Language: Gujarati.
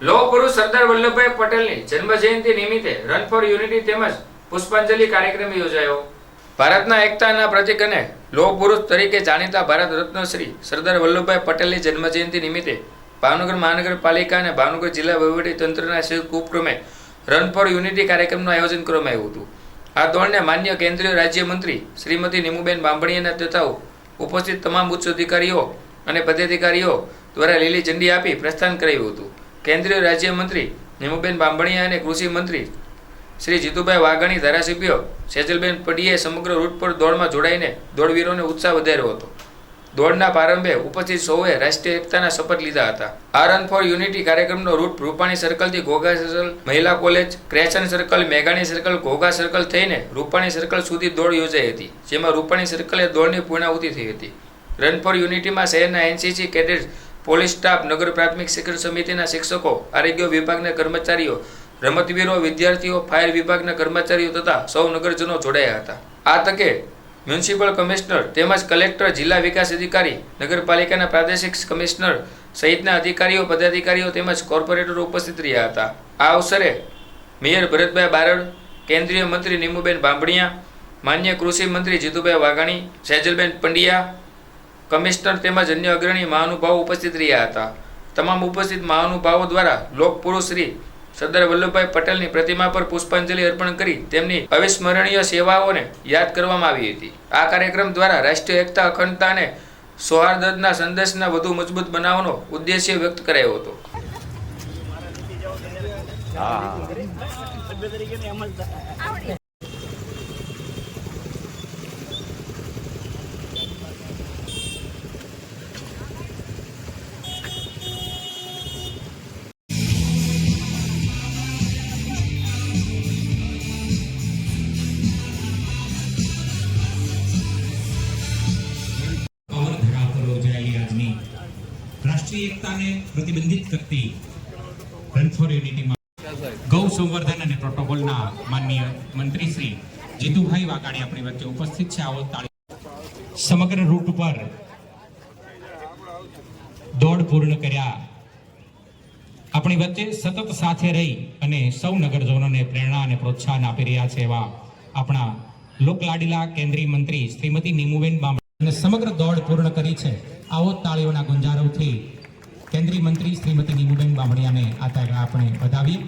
લોહ પુરુષ સરદાર વલ્લભભાઈ પટેલની જન્મ જયંતિ નિમિત્તે રન ફોર યુનિટી તેમજ પુષ્પાંજલિ કાર્યક્રમ યોજાયો. ભારતના એકતાના પ્રતિક અને લોહ પુરુષ તરીકે જાણીતા ભારત રત્ન શ્રી સરદાર વલ્લભભાઈ પટેલની જન્મ જયંતિ નિમિત્તે ભાવનગર મહાનગરપાલિકા અને ભાવનગર જિલ્લા વહીવટી તંત્રના સંયુક્ત ઉપક્રમે રન ફોર યુનિટી કાર્યક્રમનું આયોજન કરવામાં આવ્યું હતું. આ દોડને માન્ય કેન્દ્રીય રાજ્યમંત્રી શ્રીમતી નીમુબેન બાંભણીયાના તથા ઉપસ્થિત તમામ ઉચ્ચ અધિકારીઓ અને પદાધિકારીઓ દ્વારા લીલી ઝંડી આપી પ્રસ્થાન કરાવ્યું હતું. કેન્દ્રીય રાજ્યમંત્રી નીમુબેન બાંભણીયા અને કૃષિ મંત્રી શ્રી જીતુભાઈ વાઘાણી ધારાસભ્ય સેજલબેન પડીએ સમગ્ર રૂટ પર દોડમાં જોડાઈને દોડવીરોને ઉત્સાહ વધાર્યો હતો. દોડના પ્રારંભે ઉપસ્થિત સૌએ રાષ્ટ્રીય એકતાના શપથ લીધા હતા. આ રન ફોર યુનિટી કાર્યક્રમનો રૂટ રૂપાણી સર્કલથી ઘોઘા સર્કલ મહિલા કોલેજ ક્રેશન સર્કલ મેઘાણી સર્કલ ઘોઘા સર્કલ થઈને રૂપાણી સર્કલ સુધી દોડ યોજાઈ હતી, જેમાં રૂપાણી સર્કલે દોડની પૂર્ણાહુતિ થઈ હતી. રન ફોર યુનિટીમાં શહેરના એનસીસી કેડેટ પોલીસ સ્ટાફ, નગર પ્રાથમિક શિક્ષણ સમિતિના શિક્ષકો, આરોગ્ય વિભાગના કર્મચારીઓ, રમતવીરો, વિદ્યાર્થીઓ, ફાયર વિભાગના કર્મચારીઓ તથા સૌ નગરજનો જોડાયા હતા. આ તકે મ્યુનિસિપલ કમિશનર તેમજ કલેક્ટર, જિલ્લા વિકાસ અધિકારી, નગરપાલિકાના પ્રાદેશિક કમિશનર સહિતના અધિકારીઓ, પદાધિકારીઓ તેમજ કોર્પોરેટરો ઉપસ્થિત રહ્યા હતા. આ અવસરે મેયર ભરતભાઈ બારડ, કેન્દ્રીય મંત્રી નીમુબેન બાંભણિયા, માન્ય કૃષિ મંત્રી જીતુભાઈ વાઘાણી, સેજલબેન પંડ્યા કમિશનર તેમજ અન્ય અગ્રણી મહાનુભાવો ઉપસ્થિત રહ્યા હતા. તમામ ઉપસ્થિત મહાનુભાવો દ્વારા લોકપુરુષ શ્રી સરદાર વલ્લભભાઈ પટેલની પ્રતિમા પર પુષ્પાંજલિ અર્પણ કરી તેમની અવિસ્મરણીય સેવાઓને યાદ કરવામાં આવી હતી. આ કાર્યક્રમ દ્વારા રાષ્ટ્રીય એકતા, અખંડતા અને સૌહાર્દના સંદેશના વધુ મજબૂત બનાવવાનો ઉદ્દેશ્ય વ્યક્ત કરાયો હતો. પાવર રાષ્ટ્રીય એકતાને પ્રતિબંધિત કરતી રન ફોર યુનિટીમાં ગૌ સંવર્ધન અને પ્રોટોકોલના માનનીય મંત્રી શ્રી જીતુભાઈ વાઘાણી આપણી વચ્ચે ઉપસ્થિત છે. આવો તાળી. સમગ્ર રૂટ ઉપર દોડ પૂર્ણ કર્યા. આપણી વચ્ચે સતત સાથે રહી અને સૌ નગરજનોને પ્રેરણા અને પ્રોત્સાહન આપી રહ્યા છે એવા આપણા લોકલાડીલા કેન્દ્રીય મંત્રી શ્રીમતી નીમુબેન બામણી. અને સમગ્ર દોડ પૂર્ણ કરી છે. આવો તાળીઓના ગુંજારવથી કેન્દ્રીય મંત્રી શ્રીમતી નીમુબેન બામણીયાને આ તારીખે આપણે વધાવીએ